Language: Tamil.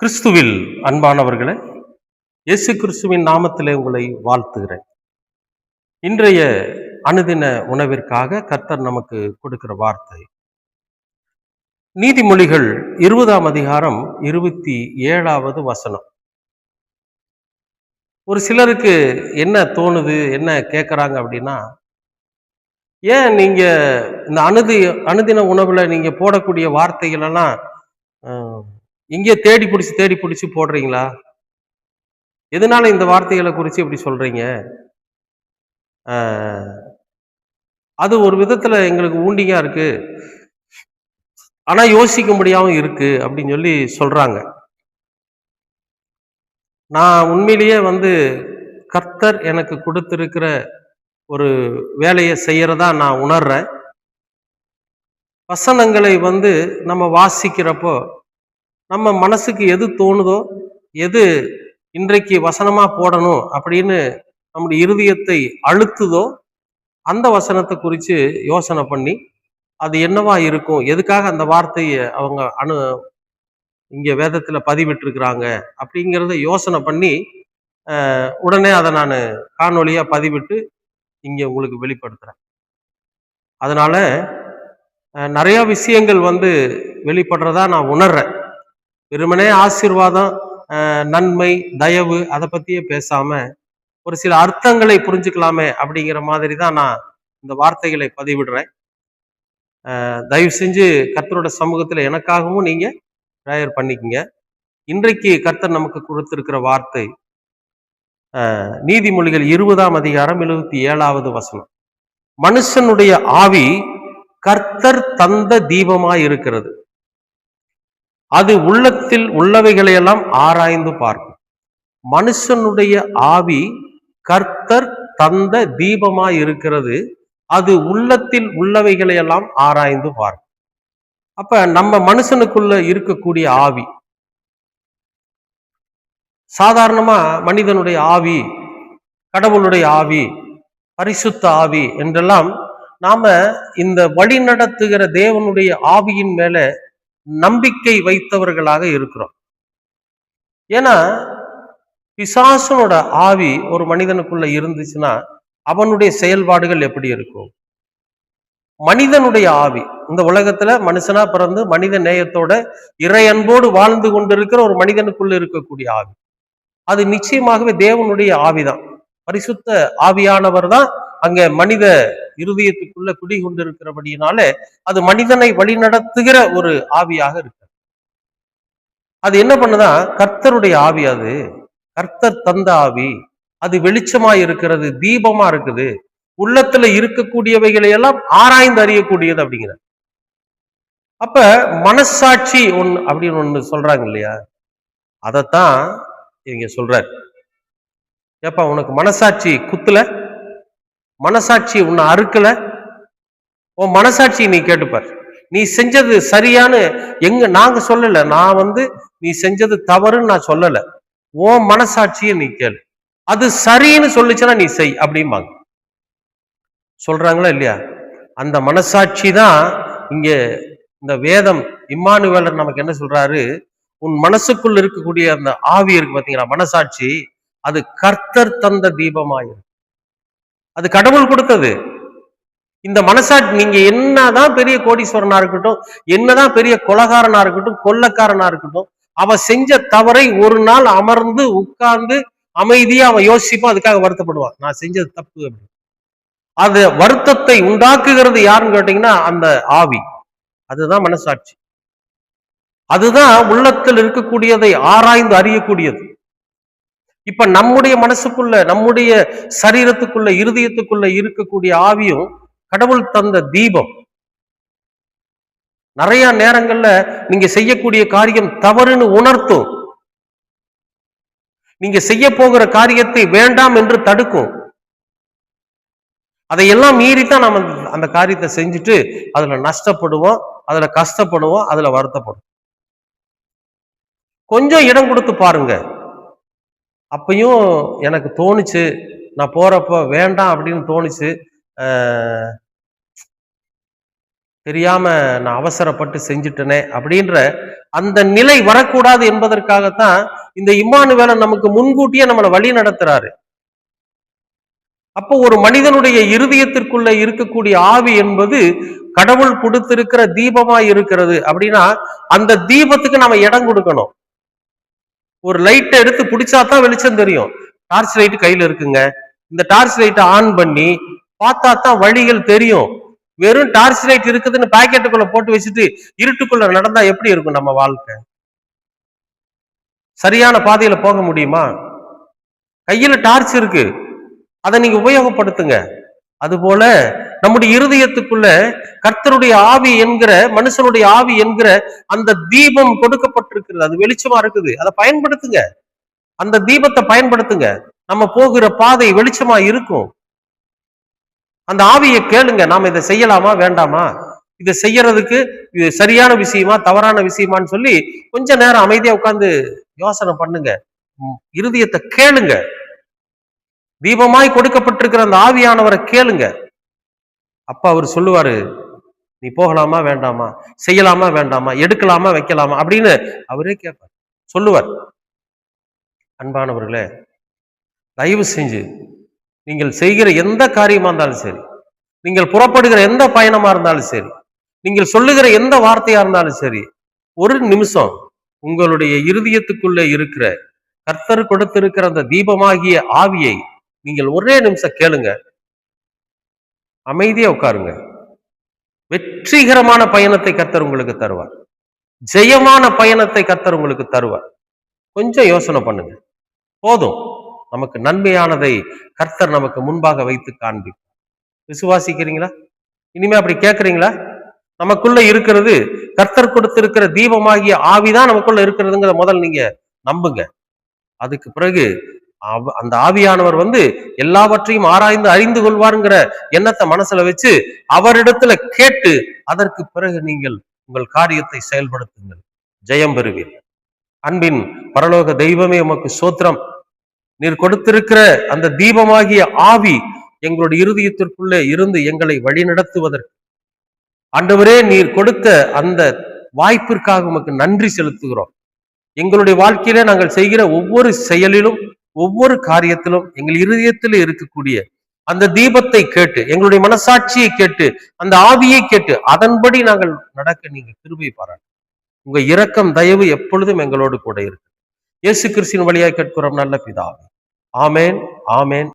கிறிஸ்துவில் அன்பானவர்களே இயேசு கிறிஸ்துவின் நாமத்திலே உங்களை வாழ்த்துகிறேன். இன்றைய அனுதின உணவிற்காக கர்த்தர் நமக்கு கொடுக்கிற வார்த்தை. நீதிமொழிகள் இருபதாம் அதிகாரம் இருபத்தி ஏழாவது வசனம். ஒரு சிலருக்கு என்ன தோணுது என்ன கேட்குறாங்க அப்படின்னா ஏன் நீங்க இந்த அனுதி அனுதின உணவுல நீங்க போடக்கூடிய வார்த்தைகள் எல்லாம் இங்கே தேடி பிடிச்சி தேடி பிடிச்சி போடுறீங்களா? எதனால இந்த வார்த்தைகளை குறித்து இப்படி சொல்றீங்க? அது ஒரு விதத்துல எங்களுக்கு ஊண்டிங்கா இருக்கு. ஆனா யோசிக்க முடியாம இருக்கு அப்படின்னு சொல்லி சொல்றாங்க. நான் உண்மையிலேயே வந்து கர்த்தர் எனக்கு கொடுத்திருக்கிற ஒரு வேலையை செய்யறதா நான் உணர்றேன். வசனங்களை வந்து நம்ம வாசிக்கிறப்போ நம்ம மனசுக்கு எது தோணுதோ எது இன்றைக்கு வசனமா போடணும் அப்படின்னு நம்முடைய இருதயத்தை அழுத்துதோ அந்த வசனத்தை குறித்து யோசனை பண்ணி அது என்னவா இருக்கும் எதுக்காக அந்த வார்த்தையை அவங்க அணு இங்கே வேதத்தில் பதிவிட்டிருக்கிறாங்க அப்படிங்கிறத யோசனை பண்ணி உடனே அதை நான் காணொலியாக பதிவிட்டு இங்கே உங்களுக்கு வெளிப்படுத்துகிறேன் அதனால் நிறையா விஷயங்கள் வந்து வெளிப்படுறதா நான் உணர்றேன். வெறுமனே ஆசீர்வாதம் நன்மை தயவு அதை பத்தியே பேசாம ஒரு சில அர்த்தங்களை புரிஞ்சுக்கலாமே அப்படிங்கிற மாதிரி தான் நான் இந்த வார்த்தைகளை பதிவிடுறேன். தயவு செஞ்சு கர்த்தரோட சமூகத்துல எனக்காகவும் நீங்க ப்ரேயர் பண்ணிக்கங்க. இன்றைக்கு கர்த்தர் நமக்கு கொடுத்திருக்கிற வார்த்தை நீதிமொழிகள் இருபதாம் அதிகாரம் எழுபத்தி ஏழாவது வசனம். மனுஷனுடைய ஆவி கர்த்தர் தந்த தீபமாய் இருக்கிறது. அது உள்ளத்தில் உள்ளவைகளையெல்லாம் ஆராய்ந்து பார்க்கும். மனுஷனுடைய ஆவி கர்த்தர் தந்த தீபமாய் இருக்கிறது அது உள்ளத்தில் உள்ளவைகளையெல்லாம் ஆராய்ந்து பார்க்கும். அப்ப நம்ம மனுஷனுக்குள்ள இருக்கக்கூடிய ஆவி சாதாரணமா மனிதனுடைய ஆவி கடவுளுடைய ஆவி பரிசுத்த ஆவி என்றெல்லாம் நாம இந்த வழி நடத்துகிற தேவனுடைய ஆவியின் மேல நம்பிக்கை வைத்தவர்களாக இருக்கிறோம். ஏன்னா பிசாசனோட ஆவி ஒரு மனிதனுக்குள்ள இருந்துச்சுன்னா அவனுடைய செயல்பாடுகள் எப்படி இருக்கும்? மனிதனுடைய ஆவி. இந்த உலகத்துல மனுஷனா பிறந்து மனித நேயத்தோட இறை அன்போடு வாழ்ந்து கொண்டிருக்கிற ஒரு மனிதனுக்குள்ள இருக்கக்கூடிய ஆவி. அது நிச்சயமாகவே தேவனுடைய ஆவிதான். பரிசுத்த ஆவியானவர் தான் அங்க மனித இருதயத்துக்குள்ள குடிகொண்டிருக்கிறபடியினால அது மனிதனை வழிநடத்துகிற ஒரு ஆவியாக இருக்கு அது என்ன பண்ணுதான் கர்த்தருடைய ஆவி அது. கர்த்தர் தந்த ஆவி. அது வெளிச்சமா இருக்கிறது தீபமா இருக்குது. உள்ளத்துல இருக்கக்கூடியவைகளை எல்லாம் ஆராய்ந்து அறியக்கூடியது அப்படிங்கிற அப்ப மனசாட்சி ஒண்ணு அப்படின்னு ஒண்ணு சொல்றாங்க இல்லையா? அதத்தான் இவங்க சொல்றாரு. ஏப்பா உனக்கு மனசாட்சி குத்துல? மனசாட்சி உன்னை அறுக்கல. உன் மனசாட்சி நீ கேட்டுப்பார். நீ செஞ்சது சரியான்னு எங்க நாங்க சொல்லல. நான் வந்து நீ செஞ்சது தவறுன்னு நான் சொல்லல. உன் மனசாட்சியை நீ கேளு. அது சரின்னு சொல்லிச்சுன்னா நீ செய் அப்படிம்பாங்க. சொல்றாங்களா இல்லையா? அந்த மனசாட்சி தான் இங்க இந்த வேதம் இம்மானுவேலர் நமக்கு என்ன சொல்றாரு? உன் மனசுக்குள் இருக்கக்கூடிய அந்த ஆவி இருக்கு பாத்தீங்களா? மனசாட்சி அது கர்த்தர் தந்த தீபமாயிரு. அது கடவுள் கொடுத்தது. இந்த மனசாட்சி நீங்க என்னதான் பெரிய கோடீஸ்வரனா இருக்கட்டும் என்னதான் பெரிய கொலகாரனா இருக்கட்டும் கொள்ளக்காரனா இருக்கட்டும் அவ செஞ்ச தவறை ஒரு நாள் அமர்ந்து உட்கார்ந்து அமைதியா அவன் யோசிப்பான் அதுக்காக வருத்தப்படுவான் நான் செஞ்சது தப்பு அப்படின்னு. அது வருத்தத்தை உண்டாக்குகிறது யாருன்னு கேட்டீங்கன்னா அந்த ஆவி. அதுதான் மனசாட்சி. அதுதான் உள்ளத்தில் இருக்கக்கூடியதை ஆராய்ந்து அறியக்கூடியது. இப்ப நம்முடைய மனசுக்குள்ள நம்முடைய சரீரத்துக்குள்ள இருதயத்துக்குள்ள இருக்கக்கூடிய ஆவியும் கடவுள் தந்த தீபம். நிறைய நேரங்கள்ல நீங்க செய்யக்கூடிய காரியம் தவறுன்னு உணர்த்தும். நீங்க செய்ய போகிற காரியத்தை வேண்டாம் என்று தடுக்கும். அதையெல்லாம் மீறித்தான் நம்ம அந்த- அந்த காரியத்தை செஞ்சுட்டு அதுல நஷ்டப்படுவோம் அதுல கஷ்டப்படுவோம் அதுல வருத்தப்படுவோம். கொஞ்சம் இடம் கொடுத்து பாருங்க. அப்பையும் எனக்கு தோணுச்சு நான் போறப்ப வேண்டாம் அப்படின்னு தோணுச்சு. தெரியாம நான் அவசரப்பட்டு செஞ்சுட்டனே அப்படின்ற அந்த நிலை வரக்கூடாது என்பதற்காகத்தான் இந்த இம்மானுவேலை நமக்கு முன்கூட்டியே நம்மளை வழி நடத்துறாரு. அப்போ ஒரு மனிதனுடைய இருதயத்திற்குள்ள இருக்கக்கூடிய ஆவி என்பது கடவுள் கொடுத்திருக்கிற தீபமா இருக்கிறது அப்படின்னா அந்த தீபத்துக்கு நம்ம இடம் கொடுக்கணும். ஒரு லைட்டை எடுத்து பிடிச்சா தான் வெளிச்சம் தெரியும். டார்ச் லைட் கையில இருக்குங்க. இந்த டார்ச் லைட்டை ஆன் பண்ணி பார்த்தா தான் வழிகள் தெரியும். வெறும் டார்ச் லைட் இருக்குதுன்னு பாக்கெட்டுக்குள்ள போட்டு வச்சுட்டு இருட்டுக்குள்ள நடந்தா எப்படி இருக்கும் நம்ம வாழ்க்கை? சரியான பாதையில போக முடியுமா? கையில டார்ச் இருக்கு. அதை நீங்க உபயோகப்படுத்துங்க. அதுபோல நம்முடைய இருதயத்துக்குள்ள கர்த்தருடைய ஆவி என்கிற மனுஷனுடைய ஆவி என்கிற அந்த தீபம் கொடுக்கப்பட்டிருக்கிறது. அது வெளிச்சமா இருக்குது. அதை பயன்படுத்துங்க. அந்த தீபத்தை பயன்படுத்துங்க. நம்ம போகிற பாதை வெளிச்சமா இருக்கும். அந்த ஆவியை கேளுங்க. நாம இதை செய்யலாமா? வேண்டாமா? இதை செய்யறதுக்கு இது சரியான விஷயமா தவறான விஷயமான்னு சொல்லி கொஞ்ச நேரம் அமைதியா உட்கார்ந்து யோசனை பண்ணுங்க. இருதயத்தை கேளுங்க. தீபமாய் கொடுக்கப்பட்டிருக்கிற அந்த ஆவியானவரை கேளுங்க. அப்ப அவர் சொல்லுவாரு நீ போகலாமா வேண்டாமா? செய்யலாமா வேண்டாமா? எடுக்கலாமா வைக்கலாமா? அப்படின்னு அவரே கேட்பார் சொல்லுவார். அன்பானவர்களே தயவு செஞ்சு நீங்கள் செய்கிற எந்த காரியமா இருந்தாலும் சரி நீங்கள் புறப்படுகிற எந்த பயணமா இருந்தாலும் சரி நீங்கள் சொல்லுகிற எந்த வார்த்தையா இருந்தாலும் சரி ஒரு நிமிஷம் உங்களுடைய இருதயத்துக்குள்ளே இருக்கிற கர்த்தர் கொடுத்திருக்கிற அந்த தீபமாகிய ஆவியை நீங்கள் ஒரே நிமிஷம் கேளுங்க. அமைதியா உட்காருங்க. வெற்றிகரமான பயணத்தை கத்தர் உங்களுக்கு தருவார். ஜெயமான பயணத்தை கத்தர் உங்களுக்கு தருவார். கொஞ்சம் யோசனை பண்ணுங்க. போதும். நமக்கு நன்மையானதை கர்த்தர் நமக்கு முன்பாக வைத்து காண்பிப்பார். விசுவாசிக்கிறீங்களா? இனிமே அப்படி கேட்கறீங்களா நமக்குள்ள இருக்கிறது கர்த்தர் கொடுத்திருக்கிற தீபமாகிய ஆவிதான் நமக்குள்ள இருக்கிறதுங்கிற முதல் நீங்க நம்புங்க. அதுக்கு பிறகு அந்த ஆவியானவர் வந்து எல்லாவற்றையும் ஆராய்ந்து அறிந்து கொள்வாருங்கிற எண்ணத்தை மனசுல வச்சு அவரிடத்துல கேட்டு அதற்கு பிறகு நீங்கள் உங்கள் காரியத்தை செயல்படுத்துங்கள். ஜெயம் பெறுவீர். அன்பின் பரலோக தெய்வமே உமக்கு சோத்திரம் நீர் கொடுத்திருக்கிற அந்த தீபமாகிய ஆவி எங்களுடைய இருதயத்திற்குள்ளே இருந்து எங்களை வழிநடத்துவதற்கு. ஆண்டவரே நீர் கொடுத்த அந்த வாய்ப்பிற்காக உமக்கு நன்றி செலுத்துகிறோம். எங்களுடைய வாழ்க்கையில நாங்கள் செய்கிற ஒவ்வொரு செயலிலும் ஒவ்வொரு காரியத்திலும் எங்கள் இருதயத்தில் இருக்கக்கூடிய அந்த தீபத்தை கேட்டு எங்களுடைய மனசாட்சியை கேட்டு அந்த ஆவியை கேட்டு அதன்படி நாங்கள் நடக்க நீங்க கிருபை பாராட்டு. உங்க இரக்கம் தயவு எப்பொழுதும் எங்களோடு கூட இருக்கு. இயேசு கிறிஸ்தின் வழியாக கேட்கிறோம் நல்ல பிதாவே. ஆமேன் ஆமேன்.